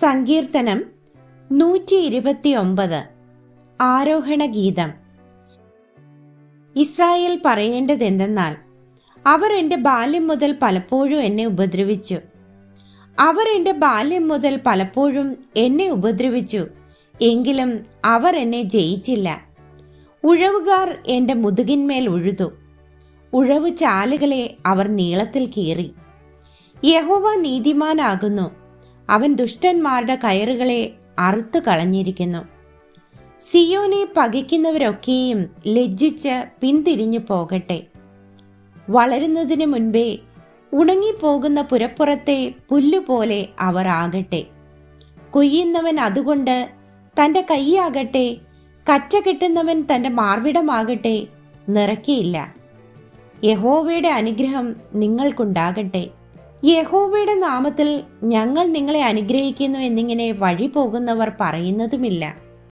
സങ്കീർത്തനം നൂറ്റി ഇരുപത്തിയൊമ്പത് ആരോഹണ ഗീതം ഇസ്രായേൽ പറയേണ്ടതെന്തെന്നാൽ അവർ എന്റെ ബാല്യം മുതൽ പലപ്പോഴും എന്നെ ഉപദ്രവിച്ചു. അവർ എന്റെ ബാല്യം മുതൽ പലപ്പോഴും എന്നെ ഉപദ്രവിച്ചു എങ്കിലും അവർ എന്നെ ജയിച്ചില്ല. ഉഴവുകാർ എന്റെ മുതുകിന്മേൽ ഉഴുതു. ഉഴവ് ചാലുകളെ അവർ നീളത്തിൽ കീറി. യഹോവ നീതിമാനാകുന്നു. അവൻ ദുഷ്ടന്മാരുടെ കയറുകളെ അറുത്തു കളഞ്ഞിരിക്കുന്നു. സിയോനെ പകയ്ക്കുന്നവരൊക്കെയും ലജ്ജിച്ച് പിന്തിരിഞ്ഞു പോകട്ടെ. വളരുന്നതിന് മുൻപേ ഉണങ്ങിപ്പോകുന്ന പുരപ്പുറത്തെ പുല്ലുപോലെ അവർ ആകട്ടെ. കൊയ്യുന്നവൻ അതുകൊണ്ട് തന്റെ കൈയാകട്ടെ കറ്റ കെട്ടുന്നവൻ തന്റെ മാർവിടമാകട്ടെ നിറക്കിയില്ല യഹോവയുടെ അനുഗ്രഹം നിങ്ങൾക്കുണ്ടാകട്ടെ. യഹോവയുടെ നാമത്തിൽ ഞങ്ങൾ നിങ്ങളെ അനുഗ്രഹിക്കുന്നു എന്നിങ്ങനെ വഴി പോകുന്നവർ പറയുന്നതുമില്ല.